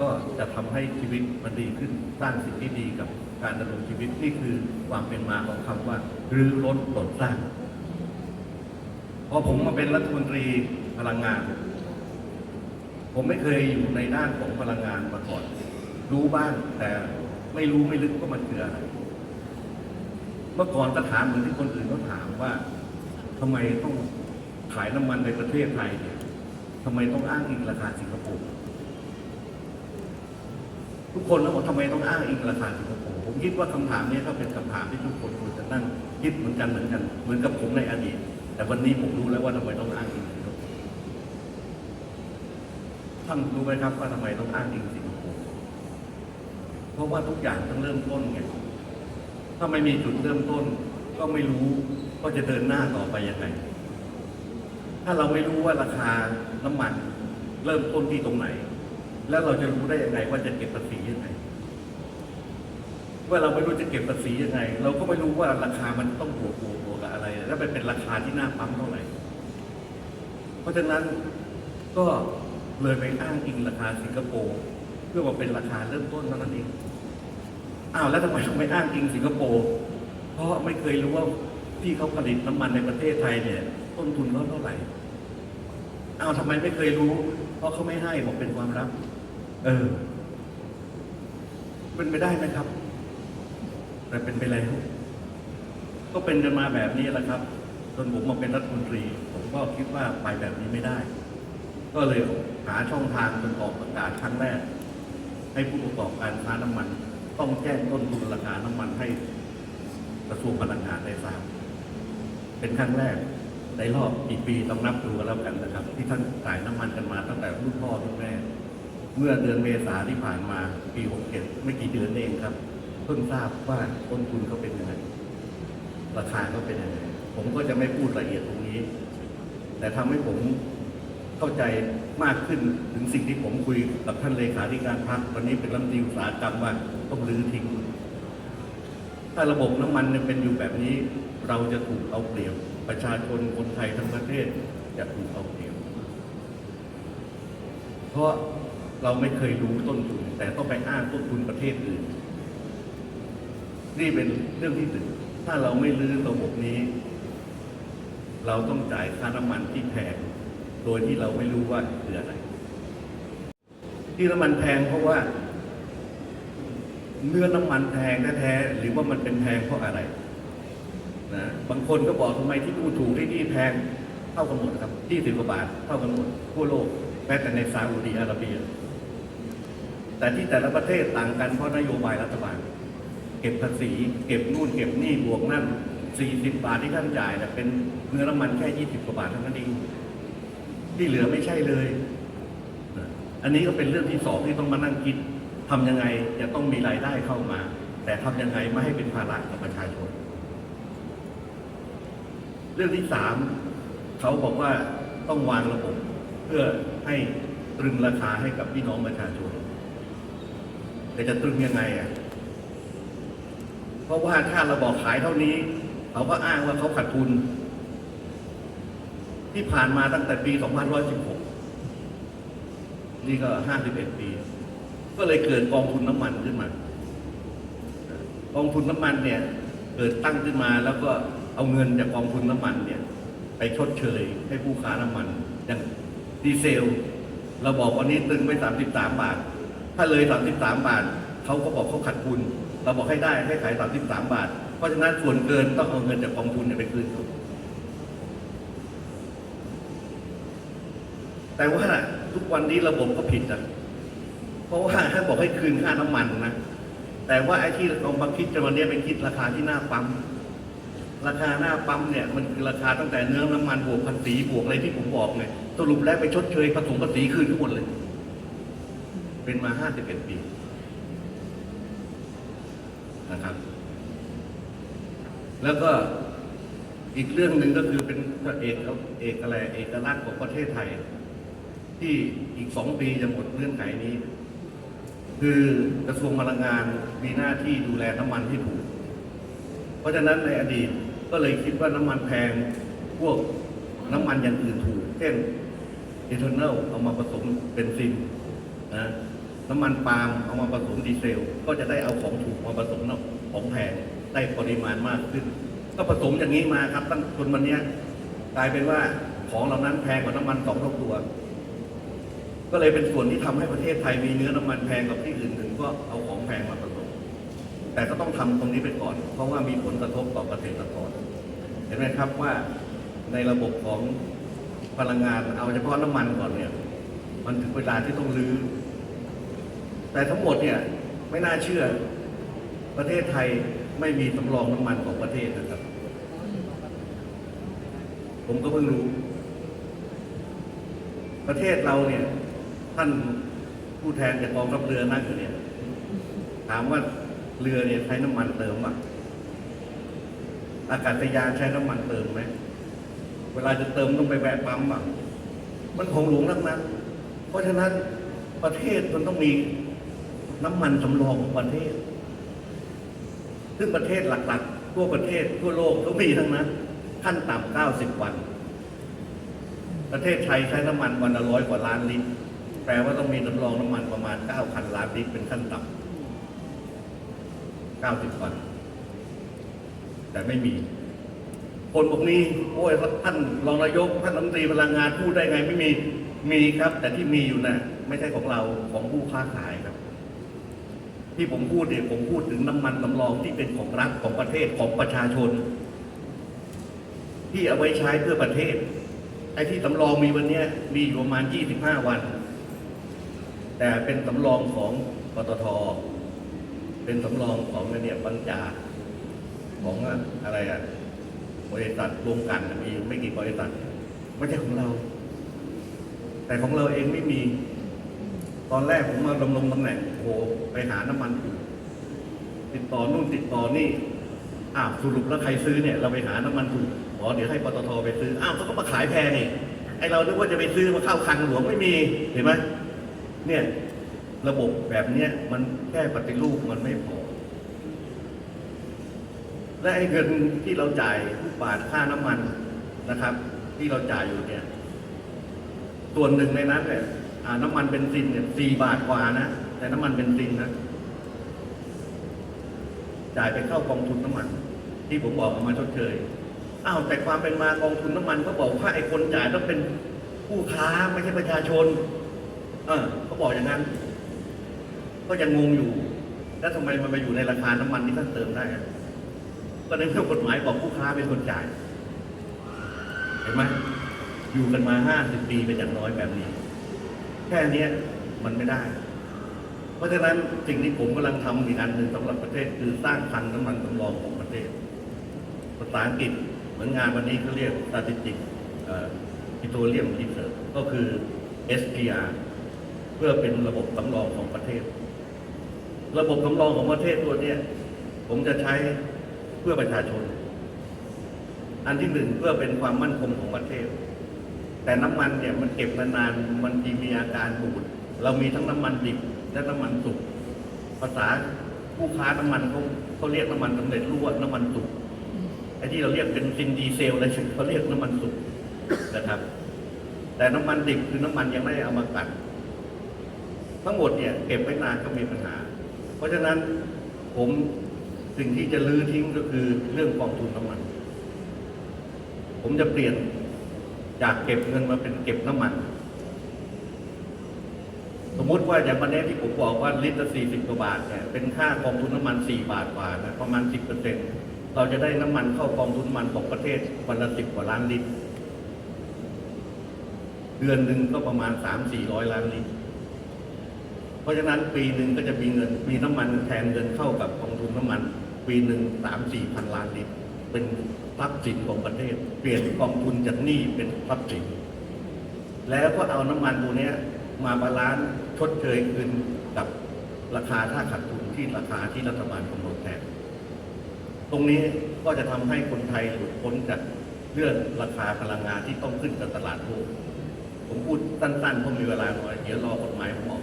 ก็จะทำให้ชีวิตมันดีขึ้นสร้างสิ่งที่ดีกับการดำรงชีวิตนี่คือความเป็นมาของคำว่ารื้อรถปลดสร้างพอผมมาเป็นรัฐมนตรีพลังงาน ผมไม่เคยอยู่ในด้านของพลังงานมาก่อน รู้บ้างแต่ไม่รู้ไม่ลึกว่ามันคืออะไรเมื่อก่อนก็ถามเหมือนที่คนอื่นเขาถามว่าทำไมต้องขายน้ำมันในประเทศไทยเนี่ยทำไมต้องอ้างอิงราคาสิงคโปร์ ทุกคนแล้วบอกทำไมต้องอ้างอิงราคาสิงคโปร์ผมคิดว่าคำถามนี้ก็เป็นคำถามที่ทุกคนควรจะนั่งคิดเหมือนกันเหมือนกัน เหมือนกับผมในอดีต แต่วันนี้ผมรู้แล้วว่าทำไมต้องอ้างอิงสิงคโปร์ท่านรู้ไหมครับว่าทำไมต้องอ้างอิงสิงคโปร์เพราะว่าทุกอย่างต้องเริ่มต้นไงถ้าไม่มีจุดเริ่มต้น ก็ไม่รู้ว่าจะเดินหน้าต่อไปยังไง ถ้าเราไม่รู้ว่าราคาน้ำมันเริ่มต้นที่ตรงไหน แล้วเราจะรู้ได้ยังไงว่าจะเก็บภาษียังไงว่าเราไม่รู้จะเก็บภาษียังไง เราก็ไม่รู้ว่าราคามันต้องบวกบวกบวกกับอะไรแล้วมันเป็นราคาที่น่าปั๊มเท่าไหร่ เพราะฉะนั้นก็เลยไปอ้างอิงราคาสิงคโปร์เพื่อมาเป็นราคาเริ่มต้นเท่านั้นเองอ้าวแล้วทำไมต้องไปอ้างอิงสิงคโปร์เพราะไม่เคยรู้ว่าที่เขาผลิตน้ำมันในประเทศไทยเนี่ย ต้นทุนเขาเท่าไหร่อ้าวทำไมไม่เคยรู้ เพราะเขาไม่ให้บอกเป็นความลับ เออ เป็นไปได้ไหมครับ แต่เป็นไปแล้วก็เป็นกันมาแบบนี้แหละครับจนผมมาเป็นรัฐมนตรี ผมก็คิดว่าไปแบบนี้ไม่ได้ ก็เลยหาช่องทางจนออกประกาศครั้งแรก ให้ผู้ประกอบการค้าน้ำมัน ต้องแจ้งต้นทุนราคาน้ำมันให้กระทรวงพลังงานได้ทราบเป็นครั้งแรกในรอบกี่ปีต้องนับดูกันแล้วกันนะครับ ที่ท่านจ่ายน้ำมันกันมาตั้งแต่รุ่นพ่อรุ่นแม่ เมื่อเดือนเมษาที่ผ่านมาปี 67 ไม่กี่เดือนเองครับ เพิ่งทราบว่าต้นทุนเขาเป็นยังไงราคาเขาเป็นยังไงผมก็จะไม่พูดละเอียดตรงนี้ แต่ทำให้ผมเข้าใจมากขึ้นถึงสิ่งที่ผมคุยกับท่านเลขาธิการพรรควันนี้เป็นรัฐมนตรีอุตสาหกรรมว่าต้องรื้อทิ้งถ้าระบบน้ำมันเป็นอยู่แบบนี้ เราจะถูกเอาเปรียบ ประชาชนคนไทยทั้งประเทศจะถูกเอาเปรียบ เพราะ เราไม่เคยรู้ต้นทุน แต่ต้องไปอ้างต้นทุนประเทศอื่น นี่เป็นเรื่องที่หนึ่งถ้าเราไม่รื้อระบบนี้ เราต้องจ่ายค่าน้ำมันที่แพงโดยที่เราไม่รู้ว่าคืออะไร ที่น้ำมันแพงเพราะว่าเนื้อน้ำมันแพงแท้ๆหรือว่ามันเป็นแพงเพราะอะไรนะบางคนก็บอกทำไมที่พูดถูกที่นี่แพงเท่ากันหมดครับที่สิบกว่าบาทเท่ากันหมดทั่วโลกแม้แต่ในซาอุดีอาระเบีย แต่ที่แต่ละประเทศต่างกันเพราะนโยบายรัฐบาล เก็บภาษีเก็บนู่นเก็บนี่บวกนั่นสี่สิบบาทที่ท่านจ่ายแต่เป็นเนื้อน้ำมันแค่ยี่สิบกว่าบาทเท่านั้นเองที่เหลือไม่ใช่เลย อันนี้ก็เป็นเรื่องที่สองที่ต้องมานั่งคิดทำยังไงจะต้องมีรายได้เข้ามา แต่ทำยังไงไม่ให้เป็นภาระกับประชาชน เรื่องที่สามเขาบอกว่าต้องวางระบบ เพื่อให้ตรึงราคาให้กับพี่น้องประชาชน แต่จะตรึงยังไงอะ เพราะว่าถ้าเราบอกขายเท่านี้ เขาก็อ้างว่าเขาขาดทุน ที่ผ่านมาตั้งแต่ปี 2516 นี่ก็ 51 ปี ก็เลยเกิดกองทุนน้ำมันขึ้นมา กองทุนน้ำมันเนี่ย เกิดตั้งขึ้นมาแล้วก็เอาเงินจากกองทุนน้ำมันเนี่ย ไปชดเชยให้ผู้ค้าน้ำมันอย่างดีเซล เราบอกวันนี้ตึงไป 33 บาท ถ้าเลย 33 บาทเขาก็บอกเขาขาดทุน เราบอกให้ได้ให้ขาย 33 บาท เพราะฉะนั้นส่วนเกินต้องเอาเงินจากกองทุนเนี่ยไปคืนเขาแต่ว่าทุกวันนี้ระบบก็ผิดอะ เพราะว่าถ้าบอกให้คืนค่าน้ำมันนะ แต่ว่าไอ้ที่กองบังคิดจะวันนี้เป็นคิดราคาที่หน้าปั๊ม ราคาหน้าปั๊มเนี่ยมันคือราคาตั้งแต่เนื้อน้ำมันบวกภาษีบวกอะไรที่ผมบอกไงสรุปแล้วไปชดเชยผสมภาษีคืนทั้งหมดเลย เป็นมาห้าสิบเอ็ดปีนะครับ แล้วก็อีกเรื่องหนึ่งก็คือเป็นเอกเอกอะไรเอกลักษณ์ของประเทศไทย ที่อีกสองปีจะหมดเงื่อนไขนี้ คือกระทรวงพลังงานมีหน้าที่ดูแลน้ำมันที่ถูก เพราะฉะนั้นในอดีตก็เลยคิดว่าน้ำมันแพงพวกน้ำมันอย่างอื่นถูก เช่นเอทานอลเอามาผสมเบนซินนะ น้ำมันปาล์มเอามาผสมดีเซล ก็จะได้เอาของถูกมาผสมของแพงได้ปริมาณมากขึ้น ก็ผสมอย่างนี้มาครับตั้งจนวันเนี้ยกลายเป็นว่าของเหล่านั้นแพงกว่าน้ำมันสองเท่าตัว ก็เลยเป็นส่วนที่ทำให้ประเทศไทยมีเนื้อน้ำมันแพงกว่าที่อื่นถึงก็เอาของแพงมาผสม แต่ก็ต้องทำตรงนี้ไปก่อน เพราะว่ามีผลกระทบต่อเกษตรกรเห็นไหมครับว่าในระบบของพลังงานเอาเฉพาะน้ำมันก่อนเนี่ย มันถึงเวลาที่ต้องรื้อ แต่ทั้งหมดเนี่ยไม่น่าเชื่อประเทศไทยไม่มีสำรองน้ำมันของประเทศนะครับ ผมก็เพิ่งรู้ ประเทศเราเนี่ย ท่านผู้แทนจากกองทัพเรือนั่งอยู่เนี่ย ถามว่าเรือเนี่ยใช้น้ำมันเติมอะอากาศยานใช้น้ำมันเติมไหมเวลาจะเติมต้องไปแวะปั๊มอะมันของหลวงทั้งนั้น เพราะฉะนั้นประเทศมันต้องมี น้ำมันสำรองของประเทศ ซึ่งประเทศหลักๆ ทั่วประเทศทั่วโลกก็มีทั้งนั้น ขั้นต่ำ90 วัน ประเทศไทยใช้น้ำมันวันละร้อยกว่าล้านลิตร แปลว่าต้องมีสำรองน้ำมันประมาณ9,000ล้านลิตรเป็นขั้นต่ำ90 วัน แต่ไม่มีคนพวกนี้โอ้ยท่านรองนายกท่านรัฐมนตรีพลังงานพูดได้ไงไม่มีมีครับ แต่ที่มีอยู่นะ่ะไม่ใช่ของเราของผู้ค้าขายครับ ที่ผมพูดเนี่ยผมพูดถึงน้ำมันสำรองที่เป็นของรัฐของประเทศของประชาชน ที่เอาไว้ใช้เพื่อประเทศไอ้ที่สำรองมีวันนี้มีอยู่ประมาณ 25 วัน แต่เป็นสำรองของปตทเป็นสำรองของเนี่ยบางจาของอะไรอะบริษัทรวมกันมีไม่กี่บริษัทไม่ใช่ของเรา แต่ของเราเองไม่มี ตอนแรกผมมาดำรงตำแหน่งโอ้โหไปหาน้ำมันอยู่ติดต่อนู่นติดต่อนี่อ้าวสรุปแล้วใครซื้อเนี่ย เราไปหาน้ำมันถูกอ๋อเดี๋ยวให้ปตทไปซื้ออ้าวเขาก็มาขายแพงนี่ไอเราคิดว่าจะไปซื้อมาเข้าคลังหลวงไม่มีเห็นไหมเนี่ยระบบแบบเนี้ยมันแค่ปฏิรูปมันไม่พอ และไอ้เงินที่เราจ่ายทุกบาทค่าน้ำมันนะครับ ที่เราจ่ายอยู่เนี่ย ส่วนหนึ่งในนั้นเนี่ย น้ำมันเบนซินเนี่ยสี่บาทกว่านะ แต่น้ำมันเบนซินนะ จ่ายไปเข้ากองทุนน้ำมัน ที่ผมบอกเอามาชดเชยอ้าวแต่ความเป็นมากองทุนน้ำมันก็บอกว่าไอ้คนจ่ายต้องเป็นผู้ค้าไม่ใช่ประชาชน เออเขาบอกอย่างนั้น ก็ยังงงอยู่ แล้วทำไมมันมาอยู่ในราคาน้ำมันที่ท่านเติมได้อะก็ในเมื่อกฎหมายบอกผู้ค้าเป็นคนจ่าย เห็นไหมอยู่กันมาห้าสิบปีเป็นอย่างน้อยแบบนี้ แค่นี้มันไม่ได้ เพราะฉะนั้นสิ่งที่ผมกำลังทำอีกอันหนึ่งสำหรับประเทศคือสร้างคลังน้ำมันสำรองของประเทศ ภาษาอังกฤษเหมือนงานวันนี้เขาเรียก statistic ปิโตรเลียมรีเสิร์ก็คือ SPR เพื่อเป็นระบบสำรองของประเทศ ระบบสำรองของประเทศตัวนี้ผมจะใช้เพื่อประชาชน อันที่หนึ่งเพื่อเป็นความมั่นคงของประเทศ แต่น้ำมันเนี่ยมันเก็บมานานมันมีอาการบูดเรามีทั้งน้ำมันดิบและน้ำมันสุกภาษาผู้ค้าน้ำมันเขาเขาเรียกน้ำมันสำเร็จรูปว่าน้ำมันสุกไอ้ที่เราเรียกเป็นซินดีเซลอะไรเขาเรียกน้ำมันสุกนะครับ แต่น้ำมันดิบคือน้ำมันยังไม่ได้เอามากันทั้งหมดเนี่ยเก็บไว้นานก็มีปัญหา เพราะฉะนั้นผมสิ่งที่จะลื้อทิ้งก็คือเรื่องกองทุนน้ำมัน ผมจะเปลี่ยน จากเก็บเงินมาเป็นเก็บน้ำมัน สมมุติว่าอย่างวันนี้ที่ผมบอกว่าลิตรละสี่สิบกว่าบาทเนี่ยเป็นค่ากองทุนน้ำมันสี่บาทกว่านะประมาณสิบเปอร์เซ็นต์เราจะได้น้ำมันเข้ากองทุนน้ำมันของประเทศวันละสิบกว่าล้านลิตร เดือนหนึ่งก็ประมาณสามสี่ร้อยล้านลิตร เพราะฉะนั้นปีหนึ่งก็จะมีเงินมีน้ำมันแทนเงินเข้ากับกองทุนน้ำมัน ปีหนึ่งสามสี่พันล้านลิตร เป็นทรัพย์สินของประเทศ เปลี่ยนกองทุนจากหนี้เป็นทรัพย์สิน แล้วก็เอาน้ำมันตัวนี้มาบาลานซ์ชดเชยคืนกับราคาถ้าขาดทุนที่ราคาที่รัฐบาลกำหนดแทนตรงนี้ก็จะทำให้คนไทยหลุดพ้นจากเรื่องราคาพลังงานที่ต้องขึ้นกับตลาดโลกผมพูดสั้นๆเพราะมีเวลาน้อยเดี๋ยวรอกฎหมายผมออก